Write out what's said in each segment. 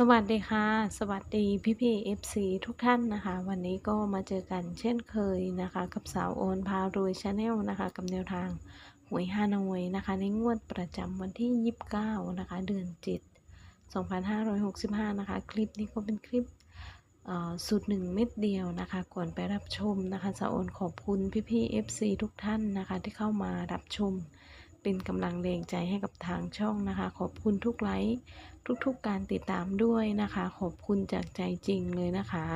สวัสดีค่ะ สวัสดีพี่พี่เอฟซีทุกท่านนะคะ วันนี้ก็มาเจอกันเช่นเคยนะคะ กับสาวโอนพารวยชาแนลนะคะ กับแนวทางหวยฮานอยนะคะ ในงวดประจำวันที่ 29 นะคะ เดือน 7 2565 นะคะ คลิปนี้ก็เป็นคลิปอ่อสูตรหนึ่งเม็ดเดียวนะคะ ก่อนไปรับชมนะคะสาวโอนขอบคุณพี่พี่เอฟซีทุกท่านนะคะ ที่เข้ามารับชม เป็นกำลังแรงใจให้กับทางช่องนะคะ ขอบคุณทุกไลค์ทุกๆการติดตามด้วยนะคะ ขอบคุณจากใจจริงเลยนะคะ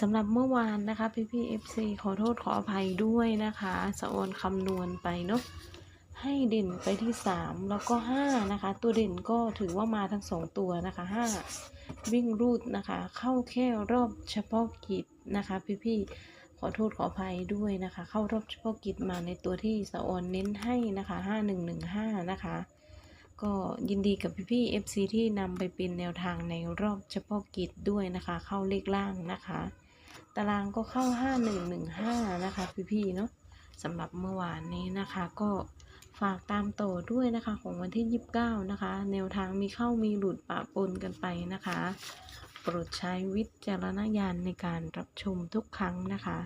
สำหรับเมื่อวานนะคะพี่พี่เอฟซีขอโทษขออภัยด้วยนะคะสะออนคำนวณไปเนาะให้เด่นไปที่ 3 แล้วก็ 5 นะคะ ตัวเด่นก็ถือว่ามาทั้ง 2 ตัวนะคะ 5 วิ่งรูดนะคะ เข้าแค่รอบเฉพาะกิจนะคะพี่พี่ๆ ขอโทษขออภัยด้วยนะคะ เข้ารอบเฉพาะกิจมาในตัวที่สะออนเน้นให้นะคะ 5115 นะคะ ก็ยินดีกับพี่ๆ FC ที่นำไปเป็นแนวทางในรอบเฉพาะกิจด้วยนะคะ เข้าเลขล่างนะคะ ตารางก็เข้า 5115 นะคะ พี่ๆเนาะสำหรับเมื่อวานนี้นะคะก็ฝากตามต่อด้วยนะคะของวันที่ 29 นะคะ แนวทางมีเข้ามีหลุดปะปนกันไปนะคะ โปรดใช้วิจารณญาณในการรับชมทุกครั้งนะคะ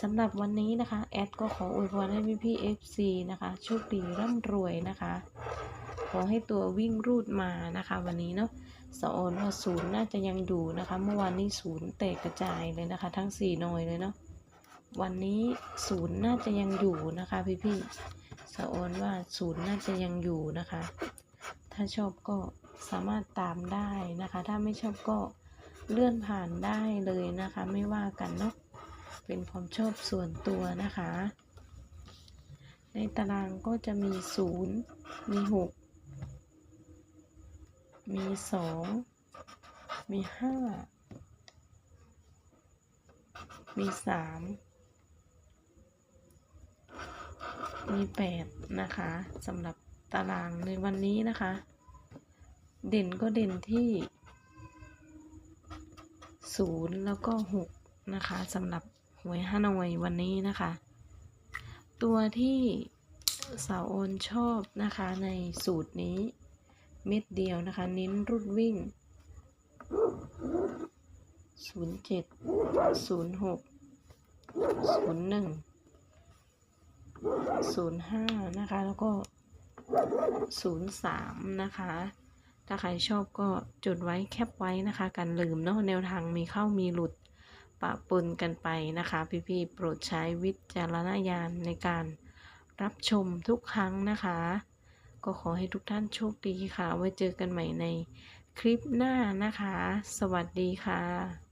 สำหรับวันนี้นะคะ แอดก็ขออวยพรให้พี่ๆ FC นะคะโชคดีร่ำรวยนะคะ ขอให้ตัววิ่งรูดมานะคะ วันนี้เนาะสะออนว่าศูนย์น่าจะยังอยู่นะคะ เมื่อวานนี้ศูนย์แตกกระจายเลยนะคะ ทั้งสี่หน่วยเลยเนาะวันนี้ศูนย์น่าจะยังอยู่นะคะ พี่ๆสะออนว่าศูนย์น่าจะยังอยู่นะคะ ถ้าชอบก็สามารถตามได้นะคะ ถ้าไม่ชอบก็เลื่อนผ่านได้เลยนะคะ ไม่ว่ากันเนาะ เป็นความชอบส่วนตัวนะคะ ในตารางก็จะมีศูนย์มีหกมีสองมีห้ามีสามมีแปดนะคะสำหรับตารางในวันนี้นะคะ เด่นก็เด่นที่ศูนย์แล้วก็หกนะคะสำหรับ วยฮานอยวันนี้นะคะ ตัวที่สาวโอนชอบนะคะในสูตรนี้ เม็ดเดียวนะคะ เน้นรุดวิ่ง 07 06 01 05 นะคะ แล้วก็ 03 นะคะ ถ้าใครชอบก็จดไว้แคปไว้นะคะ กันลืมเนาะแนวทางมีเข้ามีหลุด ปะปนกันไปนะคะ พี่ๆ โปรดใช้วิจารณญาณในการรับชมทุกครั้งนะคะ ก็ขอให้ทุกท่านโชคดีค่ะ ไว้เจอกันใหม่ในคลิปหน้านะคะ สวัสดีค่ะ